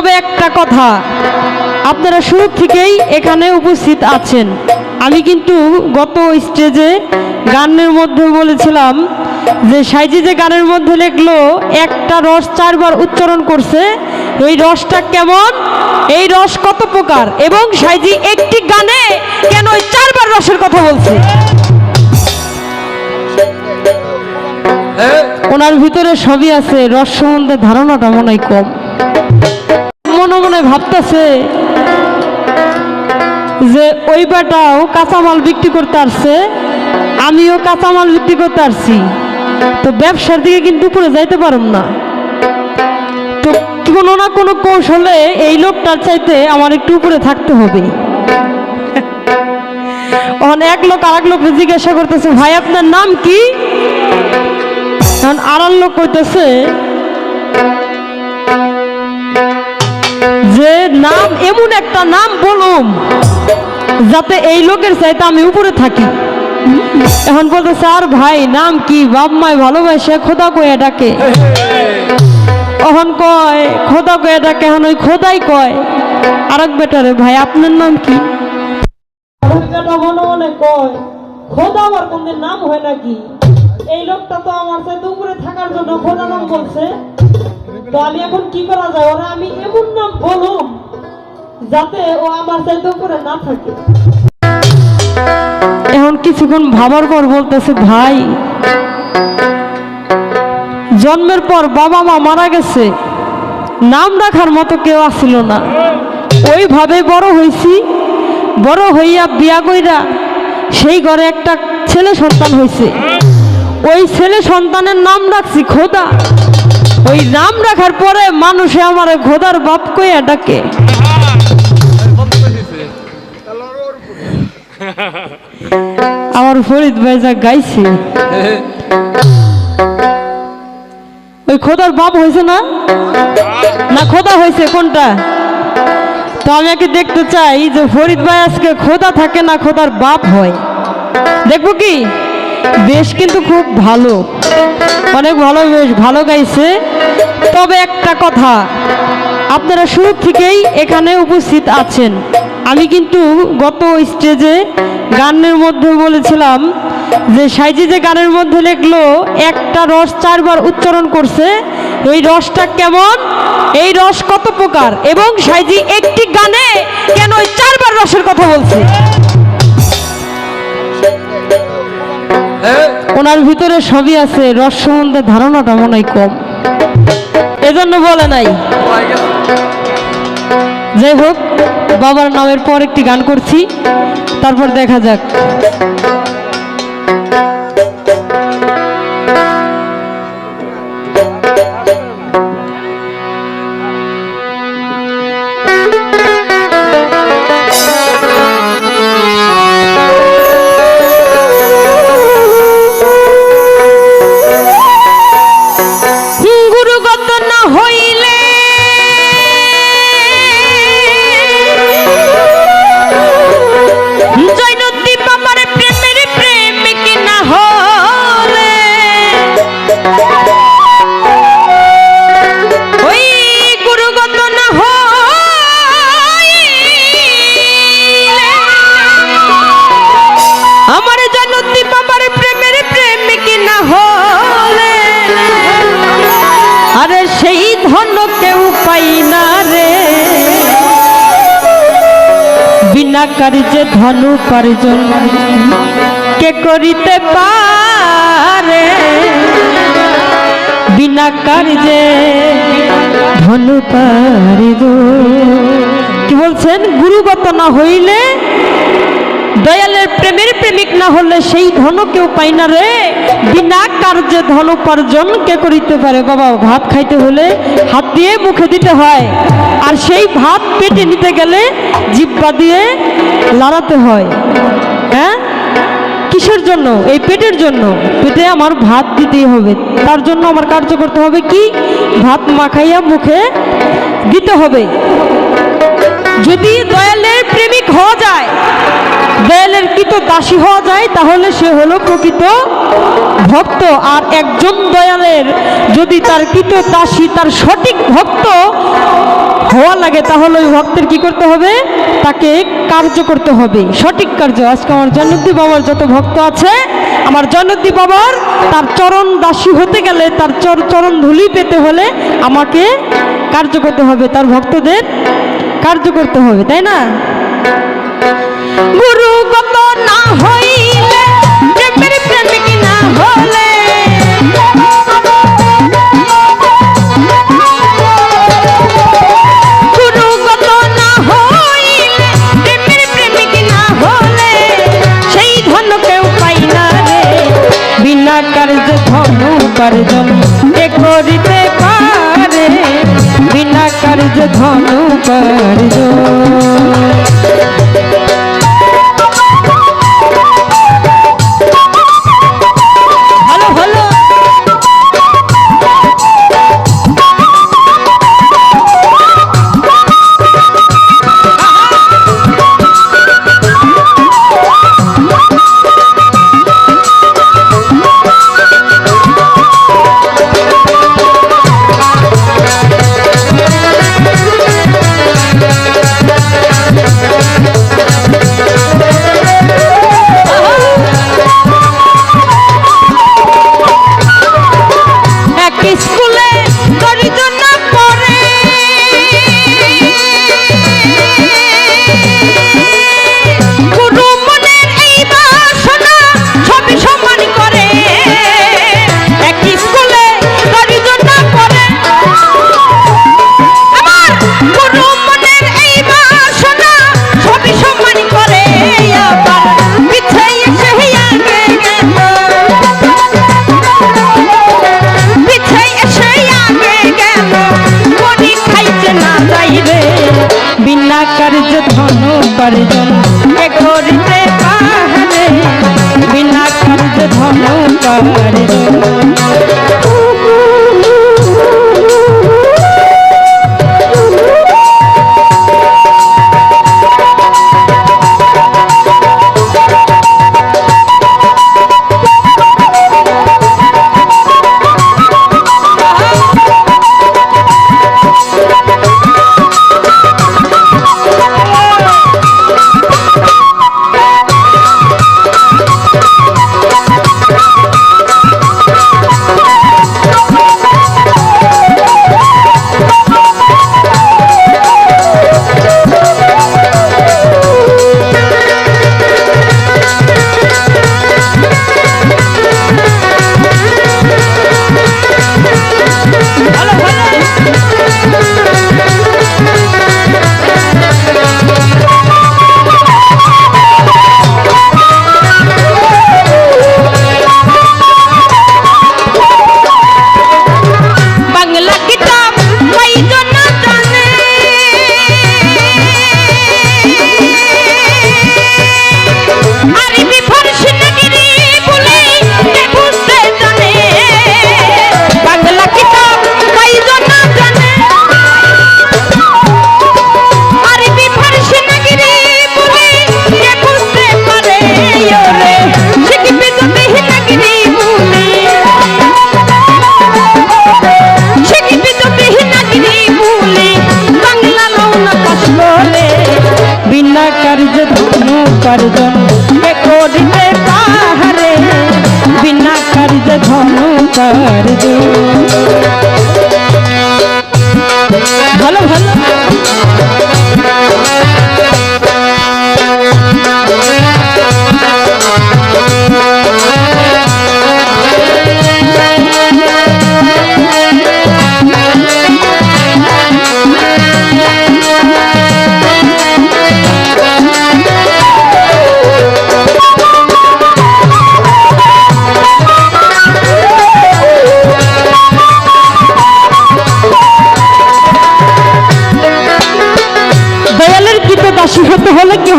তবে একটা কথা আপনারা শুরু থেকেই এখানে উপস্থিত আছেন। আমি কিন্তু গত স্টেজে গানের মধ্যে বলেছিলাম যে সাইজি যে গানের মধ্যে লিখলো একটা রস চারবার উচ্চারণ করছে এই রসটা কেমন? এই রস কত প্রকার? এবং সাইজি একটি গানে কেন ওই চারবার রসের কথা বলছে? ওনার ভিতরে সবই আছে রস সম্বন্ধে ধারণাটা মনে হয় কম। মনে ভাবতেছে যে ওই বেটাও কাঁচামাল বিক্রি করতে আসছে, আমিও কাঁচামাল বিক্রি করতে আসছি। তো ব্যবসার দিকে কিন্তু উপরে যাইতে পারুম না। তো কোনো না কোনো কৌশলে এই লোকটার চাইতে আমার একটু উপরে থাকতে হবে। এক লোক আর এক লোককে জিজ্ঞাসা করতেছে, ভাই, আপনার নাম কি? আড়াল লোক কইতেছে যে নাম, এমন একটা নাম বলুম, যাতে এই লোকের চাইতে আমি উপরে থাকি। এখন বলতেছে আর ভাই, নাম কি? বাপ মায় ভালোবাসে, খোদা কয়ে ডাকে। এখন কয়, খোদা কয়ে ডাকে। এখন ওই খোদাই কয় আর আরেক বেটারে, ভাই, আপনার নাম কি? মনে কয়, খোদা আমার কোনদিন নাম হয় নাকি? এই লোকটা তো আমার চাইতে উপরে থাকার জন্য নাম বলছে তো আমি এখন কি করা যায়? ওরা আমি এমন নাম বলুম যাতে ও আমার চাইতে উপরে না থাকে। এখন কিছুক্ষণ ভাবার পর বলতেছে, ভাই, জন্মের পর বাবা মা মারা গেছে। নাম রাখার মতো কেউ আসিল না। ওইভাবে বড় হইছি বড় হইয়া বিয়া কইরা সেই ঘরে একটা ছেলে সন্তান হয়েছে ওই ছেলে সন্তানের নাম রাখছি খোদা। ওই নাম রাখার পরে মানুষে আমার খোদার বাপ কইয়া ডাকে। আমার ফরিদ ভাই যা গাইছে। ওই খোদার বাপ হয়েছে না? না, খোদা হয়েছে কোনটা? তো আমি আগে দেখতে চাই যে ফরিদ ভাই আজকে খোদা থাকে না খোদার বাপ হয়। দেখব কি? বেশ কিন্তু খুব ভালো। অনেক ভালো বেশ, ভালো গাইছে। তবে একটা কথা, আপনারা শুরু থেকেই এখানে উপস্থিত আছেন। আমি কিন্তু গত স্টেজে গানের মধ্যে বলেছিলাম যে, সাইজি যে গানের মধ্যে লিখলো, একটা রস চারবার উচ্চারণ করছে। এই রসটা কেমন? এই রস কত প্রকার? এবং সাইজি একটি গানে কেন চারবার রসের কথা বলছে? ওনার ভিতরে সবই আছে রস সম্বন্ধে ধারণাটা মনে হয় কম। এজন্য বলে নাই। যাই হোক, বাবার নামের পর একটি গান করছি, তারপর দেখা যাক। বিনা কার্যে ধন উপার্জন কে করিতে পারে? বিনা কার্যে ধন উপার্জন কি বলছেন? গুরুগত না হইলে দয়ালের প্রেমের প্রেমিক না হলে সেই ধন কেউ পাই না রে। বিনা কার্যে ধন উপার্জন কে করিতে পারে? বাবা, ভাত খাইতে হলে হাত দিয়ে মুখে দিতে হয়। আর সেই ভাত পেটে নিতে গেলে জিব্বা দিয়ে লাড়াতে হয়। হ্যাঁ? কিসের জন্য? এই পেটের জন্য। পেটে আমার ভাত দিতেই হবে। তার জন্য আমার কার্য করতে হবে কি? ভাত মাখাইয়া মুখে দিতে হবে। যদি দয়ালের প্রেমিক হওয়া যায় দয়ালের কৃত দাসী হওয়া যায়, তাহলে সে হলো প্রকৃত ভক্ত। আর একজন দয়ালের যদি তার কৃত দাসী, তার সঠিক ভক্ত হওয়া লাগে, তাহলে ওই ভক্তের কি করতে হবে? তাকে কার্য করতে হবে। সঠিক কার্য। আজকে আমার জয়নুদ্দি বাবার যত ভক্ত আছে, আমার জয়নুদ্দি বাবার তার চরণ দাসী হতে গেলে, তার চর- চরণ ধুলি পেতে হলে আমাকে কার্য করতে হবে, তার ভক্তদের কার্য করতে হবে, তাই না? সেই ধন কেউ পাই না রে। বিনা কার্য ধন উপার্জন করিতে পারে। বিনা কার্য ধন উপার্জন স্কুলে ধন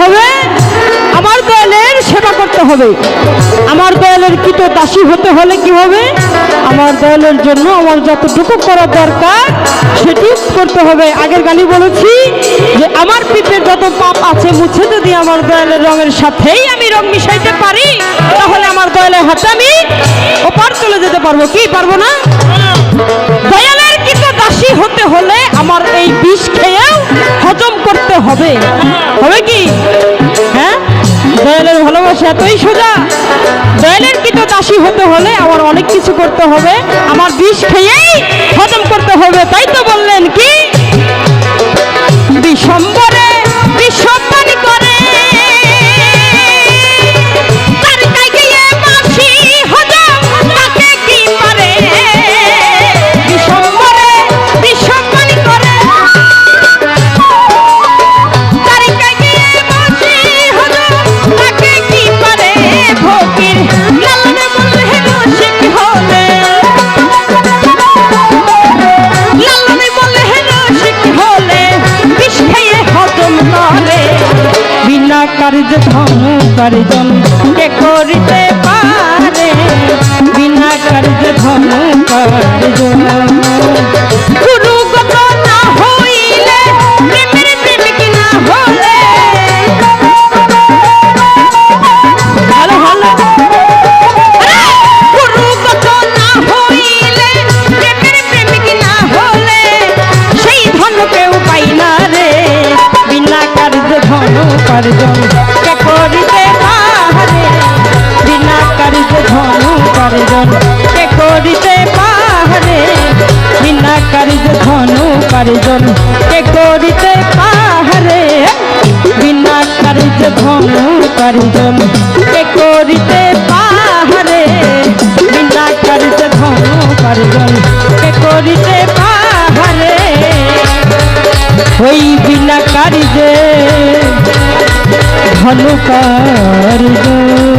হবে, আমার দয়ালের সেবা করতে হবে। আমার দয়ালের কৃত দাসী হতে হলে কি হবে? আমার দয়ালের জন্য আমার যতটুকু করা দরকার সেটি করতে হবে। আগের গালি বলেছি যে, আমার পিঠের যত পাপ আছে মুছে যদি আমার দয়ালের রঙের সাথেই আমি রং মিশাইতে পারি, তাহলে আমার দয়ালের হাতে আমি ওপার চলে যেতে পারব। কি, পারব না? দয়ালের কৃত দাসী হতে হলে আমার এই বিষ খেয়েও হজম করতে হবে। হবে কি? হ্যাঁ? দয়ালের ভালোবাসা এতই সোজা। দয়ালের কিন্তু দাসী হতে হলে আমার অনেক কিছু করতে হবে। আমার বিষ খেয়েই হজম ধন কার্জন কে করিতে বিনা কার্যে ধন কার্য